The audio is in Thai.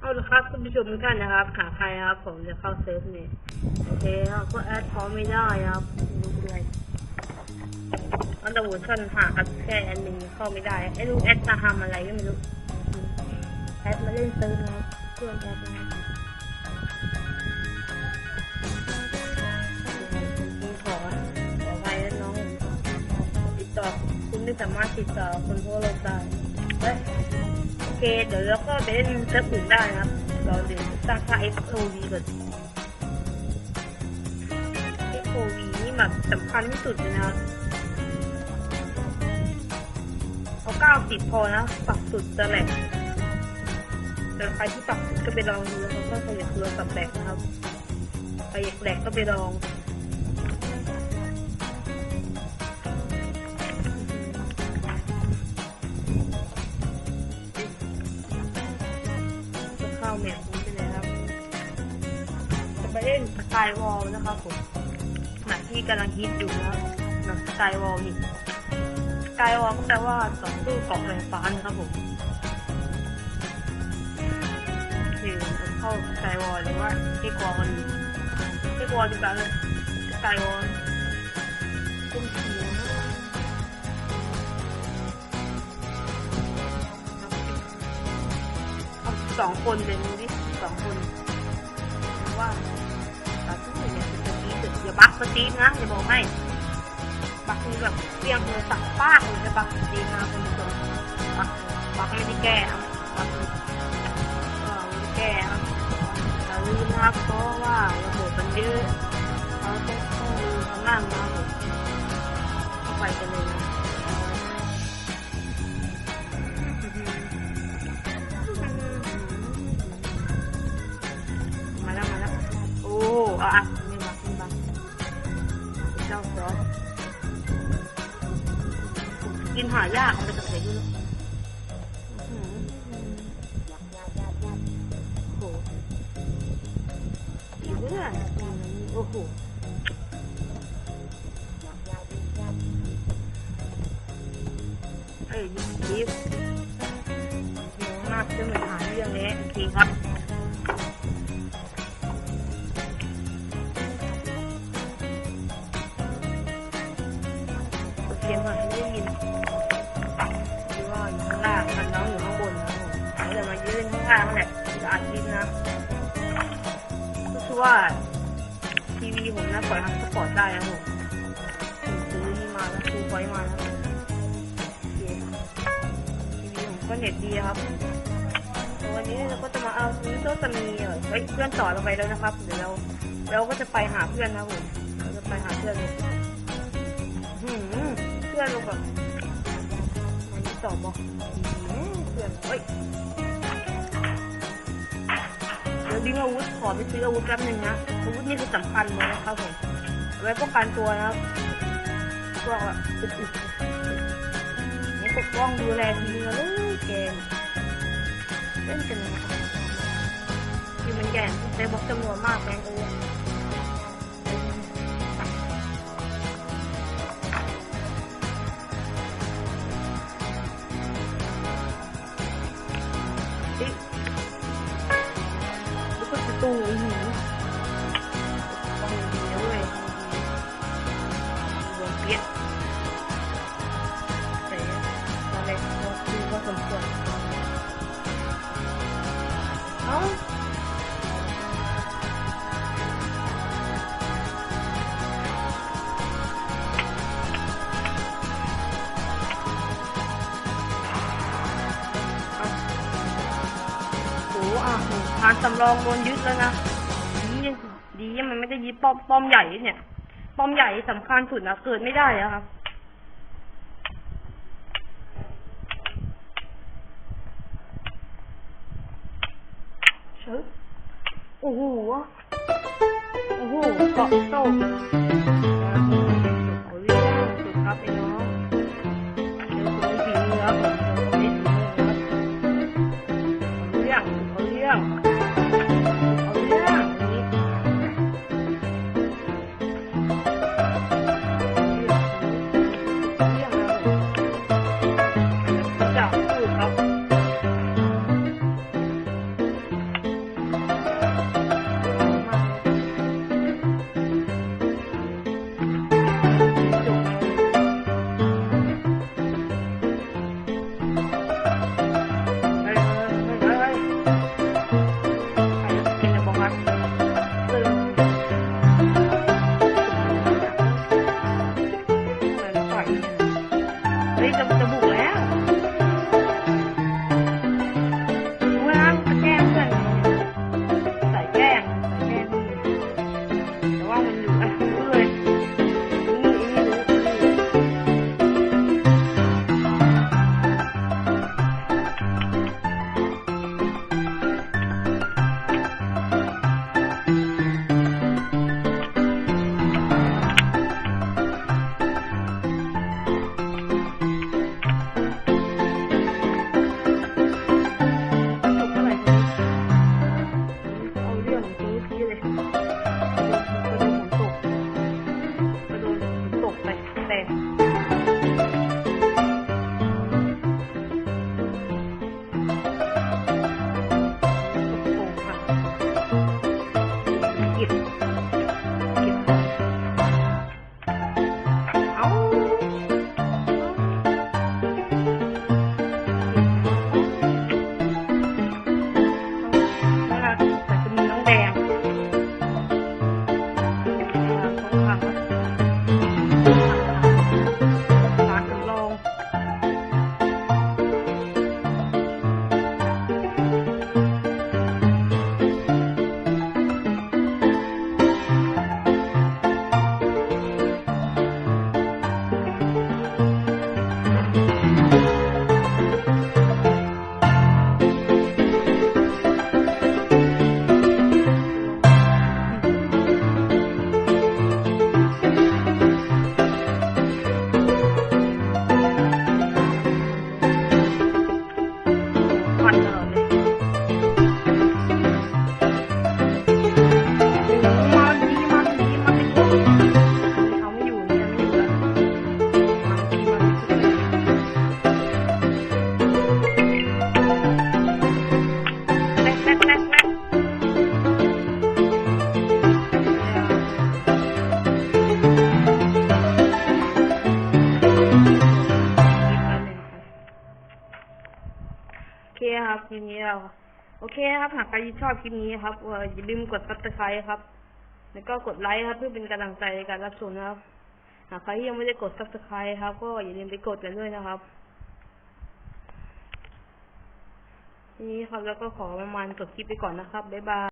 เอาละครับคุณผู้ชมทุกท่านนะครับ หาใครครับ ผมจะเข้าเซิร์ฟนี่โอเคครับก็แอดพร้อมไม่ได้ครับไม่รู้ด้วยอันดับชั่นหากันแค่แอดมินเข้าไม่ได้ไอ้ลูกแอดมาทำอะไรก็ไม่รู้แอดมาเล่นเซิร์ฟนะครับเพื่อนแอดนะครับผมขอขอไปนะน้องติดต่อคุณไม่สามารถติดต่อคนทั่วโลกได้เฮ้ย เคเดี๋ยวเราก็ไปเล่นเซิร์ฟอื่นได้นะครับ เราเดี๋ยวตั้งค่า FOV ก่อน FOV นี่แบบสำคัญที่สุดเลยนะครับเอา90พอนะปรับสุดจะแหลกแต่ใครที่ปรับสุดก็ไปลองดูแล้วก็ใครอยากลองปรับแหลกนะครับใครอยากแหลกก็ไปลอง กายวอลนะครับผมหนักที่กำลังฮิตอยู่นะหนังสกายวอลนี่สกายวอลก็แปลว่าต่อสู้เกาะแรงฟ้านะครับผมคือเข้าสกายวอลหรือว่าเอกวอลกันเอกวอลดีกว่าเลยสกายวอลคุ้มเสียงเอาสองคนเป็นดิสองคนว่า บักสตีฟนะอย่าบอกให้บักนี่แบบเพียงเลยสักป้ากเลยจะบักสตีฟนะคุณผู้ชมบักบักไม่ได้แก้ครับบักไม่ได้แก้ครับอย่าลืมนะครับเพราะว่าระบบมันเยอะเราต้องต้องดูข้างล่างนะครับผมเข้าไปกันเลยนะมาแล้วมาแล้วโอ้อะ โอ้โหเฮ้ยดีมากจะเหมือนหาเรื่องนี้โอเคครับเสียงก่อนไม่ได้ยินคือว่าอยู่ข้างล่างมันน้องอยู่ข้างบนนะผมเดี๋ยวมายืนข้างล่างนั่นแว่าทีวีผมนะปล่อยทางสปอร์ตได้นะผมผมซื้อนี่มาแล้วซื้อไว้มาแล้วทีวีผมก็เน็ตดีครับ วันนี้เราก็จะมาเอานี้ก็จะมีเออเฮ้ยเพื่อนต่อเราไปแล้วนะครับ เดี๋ยวเราเราก็จะไปหาเพื่อนนะผมเราจะไปหาเพื่อนเลยเพื่อนลงแบบมันตอบบอกเพื่อนเฮ้ย ทิ้งอาวุธขอไปซื้ออาวุธแป๊บนึงนะอาวุธนี่คือสำคัญเลยนะครับผมไว้ป้องกันตัวนะครับพวกแบบอึดๆนี่ปกป้องดูแลทีมเลยเกมเล่นกันนะครับทีมมันแก่ใช้บล็อกจำนวนมากแมงเออเฮ้ ยแล้วก็ประตูอื้อหือต้อง ดีนะเว้ยโดนเปียกแต่ตอนแรกเรานสำรองโดนยึดแล้วนะดีดีมันไม่ได้ยึดป้อมป้อมใหญ่เนี่ย ป้อมใหญ่สำคัญสุดนะเกิดไม่ได้แล้วครับเชิญโอ้โหโอ้โหเกาะโซ่เอาเรื่องสุดครับไอ้น้อง เคลิปนี้เราโอเคนะครับ หากใครชอบคลิปนี้ครับอย่าลืมกดซับสไครต์ครับ แล้วก็กดไลค์ครับ เพื่อเป็นกำลังใจในการรับชมนะครับ หากใครยังไม่ได้กดซับสไครต์ครับ ก็อย่าลืมไปกดกันด้วยนะครับนี่ครับแล้วก็ขอประมาณจบคลิปไปก่อนนะครับบ๊ายบาย